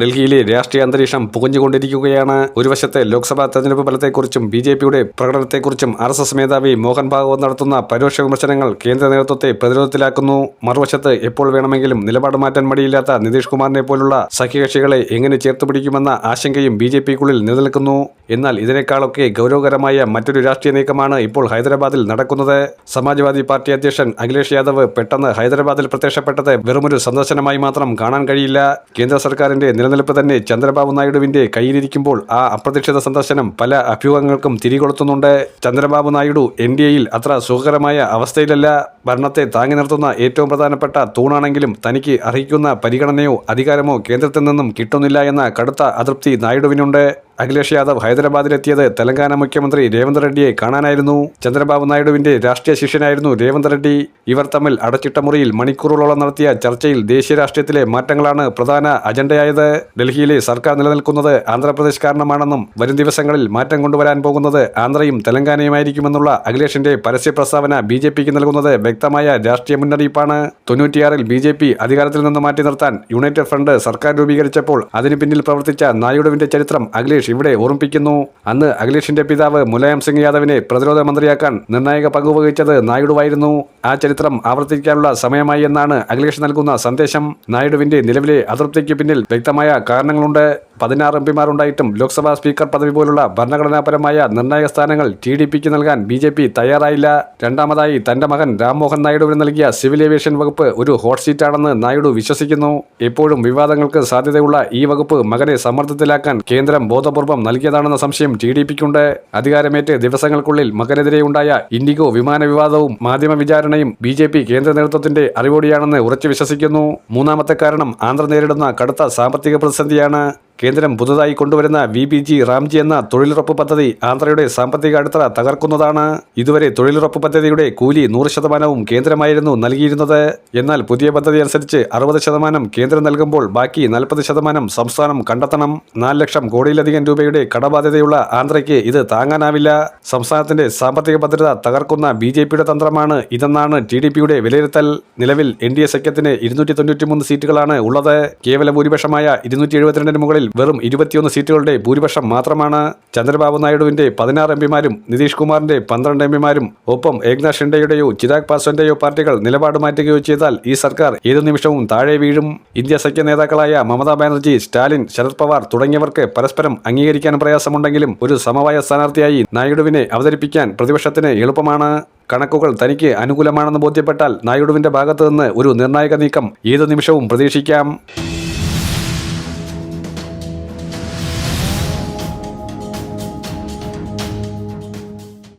ഡൽഹിയിലെ രാഷ്ട്രീയ അന്തരീക്ഷം പുകഞ്ഞുകൊണ്ടിരിക്കുകയാണ്. ഒരു വശത്തെ ലോക്സഭാ തെരഞ്ഞെടുപ്പ് ഫലത്തെക്കുറിച്ചും ബി ജെ പിയുടെ പ്രകടനത്തെക്കുറിച്ചും ആർ എസ് എസ് മേധാവി മോഹൻ ഭാഗവത് നടത്തുന്ന പരോക്ഷ വിമർശനങ്ങൾ കേന്ദ്ര നേതൃത്വത്തെ പ്രതിരോധത്തിലാക്കുന്നു. മറുവശത്ത് എപ്പോൾ വേണമെങ്കിലും നിലപാട് മാറ്റാൻ മടിയില്ലാത്ത നിതീഷ് കുമാറിനെ പോലുള്ള സഖ്യകക്ഷികളെ എങ്ങനെ ചേർത്തുപിടിക്കുമെന്ന ആശങ്കയും ബി ജെ പിക്കുള്ളിൽ നിലനിൽക്കുന്നു. എന്നാൽ ഇതിനേക്കാളൊക്കെ ഗൗരവകരമായ മറ്റൊരു രാഷ്ട്രീയ നീക്കമാണ് ഇപ്പോൾ ഹൈദരാബാദിൽ നടക്കുന്നത്. സമാജ്വാദി പാർട്ടി അധ്യക്ഷൻ അഖിലേഷ് യാദവ് പെട്ടെന്ന് ഹൈദരാബാദിൽ പ്രത്യക്ഷപ്പെട്ടത് വെറുമൊരു സന്ദർശനമായി മാത്രം കാണാൻ കഴിയില്ല. കേന്ദ്ര സർക്കാരിന്റെ നിലനിൽപ്പ് തന്നെ ചന്ദ്രബാബു നായിഡുവിന്റെ കയ്യിലിരിക്കുമ്പോൾ ആ അപ്രതീക്ഷിത സന്ദർശനം പല അഭ്യൂഹങ്ങൾക്കും തിരികൊളുത്തുന്നുണ്ട്. ചന്ദ്രബാബു നായിഡു എൻ ഡി എയിൽ അത്ര സുഖകരമായ അവസ്ഥയിലല്ല ഭരണത്തെ താങ്ങി നിർത്തുന്ന ഏറ്റവും പ്രധാനപ്പെട്ട തൂണാണെങ്കിലും തനിക്ക് അർഹിക്കുന്ന പരിഗണനയോ അധികാരമോ കേന്ദ്രത്തിൽ നിന്നും കിട്ടുന്നില്ല എന്ന കടുത്ത അതൃപ്തി നായിഡുവിനുണ്ട്. അഖിലേഷ് യാദവ് ഹൈദരാബാദിലെത്തിയത് തെലങ്കാന മുഖ്യമന്ത്രി രേവന്ത് റെഡ്ഡിയെ കാണാനായിരുന്നു. ചന്ദ്രബാബു നായിഡുവിന്റെ രാഷ്ട്രീയ ശിഷ്യനായിരുന്നു രേവന്ത് റെഡ്ഡി. ഇവർ തമ്മിൽ അടച്ചിട്ട മുറിയിൽ മണിക്കൂറുകളോളം നടത്തിയ ചർച്ചയിൽ ദേശീയ രാഷ്ട്രീയത്തിലെ മാറ്റങ്ങളാണ് പ്രധാന അജണ്ടയായത്. ഡൽഹിയിലെ സർക്കാർ നിലനിൽക്കുന്നത് ആന്ധ്രാപ്രദേശ് കാരണമാണെന്നും വരും ദിവസങ്ങളിൽ മാറ്റം കൊണ്ടുവരാൻ പോകുന്നത് ആന്ധ്രയും തെലങ്കാനയുമായിരിക്കുമെന്നുള്ള അഖിലേഷിന്റെ പരസ്യ പ്രസ്താവന ബി ജെ പിക്ക് നൽകുന്നത് വ്യക്തമായ രാഷ്ട്രീയ മുന്നറിയിപ്പാണ്. തൊണ്ണൂറ്റിയാറിൽ ബി ജെ പി അധികാരത്തിൽ നിന്ന് മാറ്റി നിർത്താൻ യുണൈറ്റഡ് ഫ്രണ്ട് സർക്കാർ രൂപീകരിച്ചപ്പോൾ അതിനു പിന്നിൽ പ്രവർത്തിച്ച നായിഡുവിന്റെ ചരിത്രം അഖിലേഷ് ഇവിടെ ഓർമ്മിപ്പിക്കുന്നു. അന്ന് അഖിലേഷിന്റെ പിതാവ് മുലായം സിംഗ് യാദവിനെ പ്രതിരോധ മന്ത്രിയാക്കാൻ നിർണായക പങ്കുവഹിച്ചത് നായിഡുവായിരുന്നു. ആ ചരിത്രം ആവർത്തിക്കാനുള്ള സമയമായി എന്നാണ് അഖിലേഷ് നൽകുന്ന സന്ദേശം. നായിഡുവിന്റെ നിലവിലെ അതൃപ്തിക്ക് പിന്നിൽ വ്യക്തമായ കാരണങ്ങളുണ്ട്. പതിനാറ് എം പിമാരുണ്ടായിട്ടും ലോക്സഭാ സ്പീക്കർ പദവി പോലുള്ള ഭരണഘടനാപരമായ നിർണായക സ്ഥാനങ്ങൾ ടി ഡി പിക്ക് നൽകാൻ ബി ജെ പി തയ്യാറായില്ല. രണ്ടാമതായി തന്റെ മകൻ രാംമോഹൻ നായിഡുവിന് നൽകിയ സിവിൽ ഏവിയേഷൻ വകുപ്പ് ഒരു ഹോട്ട് സീറ്റാണെന്ന് നായിഡു വിശ്വസിക്കുന്നു. എപ്പോഴും വിവാദങ്ങൾക്ക് സാധ്യതയുള്ള ഈ വകുപ്പ് മകനെ സമ്മർദ്ദത്തിലാക്കാൻ കേന്ദ്രം ബോധപൂർവം നൽകിയതാണെന്ന സംശയം ടി ഡി പിക്കുണ്ട്. അധികാരമേറ്റ് ദിവസങ്ങൾക്കുള്ളിൽ മകനെതിരെ ഉണ്ടായ ഇൻഡിഗോ വിമാന വിവാദവും മാധ്യമ വിചാരണയും ബി ജെ പി കേന്ദ്ര നേതൃത്വത്തിന്റെ അറിവോടിയാണെന്ന് ഉറച്ചു വിശ്വസിക്കുന്നു. മൂന്നാമത്തെ കാരണം ആന്ധ്ര നേരിടുന്ന കടുത്ത സാമ്പത്തിക പ്രതിസന്ധിയാണ്. കേന്ദ്രം പുതുതായി കൊണ്ടുവരുന്ന വി ബി ജി റാംജി എന്ന തൊഴിലുറപ്പ് പദ്ധതി ആന്ധ്രയുടെ സാമ്പത്തിക അടിത്തറ തകർക്കുന്നതാണ്. ഇതുവരെ തൊഴിലുറപ്പ് പദ്ധതിയുടെ കൂലി നൂറ് ശതമാനവും കേന്ദ്രമായിരുന്നു നൽകിയിരുന്നത്. എന്നാൽ പുതിയ പദ്ധതി അനുസരിച്ച് അറുപത് ശതമാനം കേന്ദ്രം നൽകുമ്പോൾ ബാക്കി നാൽപ്പത് ശതമാനം സംസ്ഥാനം കണ്ടെത്തണം. നാല് ലക്ഷം കോടിയിലധികം രൂപയുടെ കടബാധ്യതയുള്ള ആന്ധ്രയ്ക്ക് ഇത് താങ്ങാനാവില്ല. സംസ്ഥാനത്തിന്റെ സാമ്പത്തിക ഭദ്രത തകർക്കുന്ന ബി ജെ പിയുടെ തന്ത്രമാണ് ഇതെന്നാണ് ടി ഡി പിയുടെ വിലയിരുത്തൽ. നിലവിൽ എൻ ഡി എ സഖ്യത്തിന് ഇരുന്നൂറ്റി തൊണ്ണൂറ്റിമൂന്ന് സീറ്റുകളാണ് ഉള്ളത്. കേവല ഭൂരിപക്ഷമായ ഇരുന്നൂറ്റി എഴുപത്തിരണ്ടിന് മുകളിൽ വെറും ഇരുപത്തിയൊന്ന് സീറ്റുകളുടെ ഭൂരിപക്ഷം മാത്രമാണ് ചന്ദ്രബാബു നായിഡുവിന്റെ പതിനാറ് എം പിമാരും നിതീഷ് കുമാറിന്റെ പന്ത്രണ്ട് എം പിമാരും. ഒപ്പം ഏക്നാഥ് ഷിൻഡെയുടെയോ ചിരാഗ് പാസ്വാന്റെയോ പാർട്ടികൾ നിലപാട് മാറ്റുകയോ ചെയ്താൽ ഈ സർക്കാർ ഏതു നിമിഷവും താഴെ വീഴും. ഇന്ത്യ സഖ്യ നേതാക്കളായ മമതാ ബാനർജി സ്റ്റാലിൻ ശരത് പവാർ തുടങ്ങിയവർക്ക് പരസ്പരം അംഗീകരിക്കാൻ പ്രയാസമുണ്ടെങ്കിലും ഒരു സമവായ സ്ഥാനാർത്ഥിയായി നായിഡുവിനെ അവതരിപ്പിക്കാൻ പ്രതിപക്ഷത്തിന് എളുപ്പമാണ്. കണക്കുകൾ തനിക്ക് അനുകൂലമാണെന്ന് ബോധ്യപ്പെട്ടാൽ നായിഡുവിന്റെ ഭാഗത്തു നിന്ന് ഒരു നിർണായക നീക്കം ഏതു നിമിഷവും പ്രതീക്ഷിക്കാം.